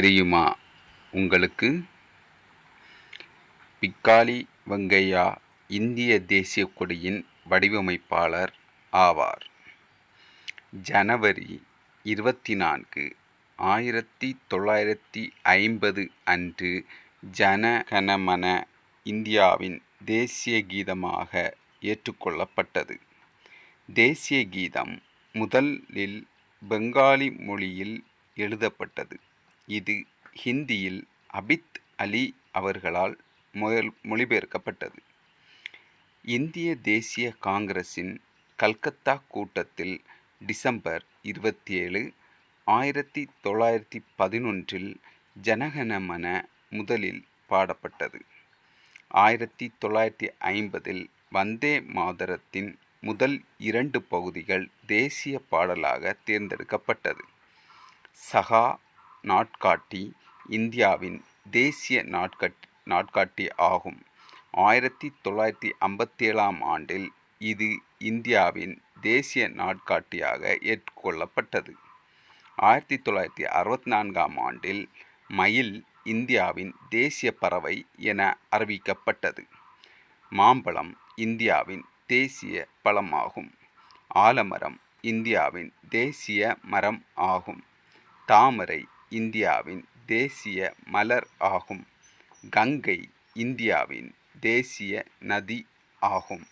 தெரியுமா உங்களுக்கு? பிக்காலி வெங்கையா இந்திய தேசிய கொடியின் வடிவமைப்பாளர் ஆவார். ஜனவரி இருபத்தி நான்கு ஆயிரத்தி தொள்ளாயிரத்தி ஐம்பது அன்று ஜனகனமன இந்தியாவின் தேசிய கீதமாக ஏற்றுக்கொள்ளப்பட்டது. தேசிய கீதம் முதலில் பெங்காலி மொழியில் எழுதப்பட்டது. இது ஹிந்தியில் அபித் அலி அவர்களால் முதல் மொழிபெயர்க்கப்பட்டது. இந்திய தேசிய காங்கிரஸின் கல்கத்தா கூட்டத்தில் டிசம்பர் இருபத்தி ஏழு ஆயிரத்தி தொள்ளாயிரத்தி பதினொன்றில் ஜனகனமன முதலில் பாடப்பட்டது. ஆயிரத்தி தொள்ளாயிரத்தி ஐம்பதில் வந்தே மாதரத்தின் முதல் இரண்டு பகுதிகள் தேசிய பாடலாக தேர்ந்தெடுக்கப்பட்டது. சகா நாட்காட்டி இந்தியாவின் தேசிய நாட்கட் நாட்காட்டி ஆகும். ஆயிரத்தி தொள்ளாயிரத்தி ஐம்பத்தேழாம் ஆண்டில் இது இந்தியாவின் தேசிய நாட்காட்டியாக ஏற்றுக்கொள்ளப்பட்டது. ஆயிரத்தி தொள்ளாயிரத்தி அறுபத்தி நான்காம் ஆண்டில் மயில் இந்தியாவின் தேசிய பறவை என அறிவிக்கப்பட்டது. மாம்பழம் இந்தியாவின் தேசிய பழமாகும். ஆலமரம் இந்தியாவின் தேசிய மரம் ஆகும். தாமரை இந்தியாவின் தேசிய மலர் ஆகும். கங்கை இந்தியாவின் தேசிய நதி ஆகும்.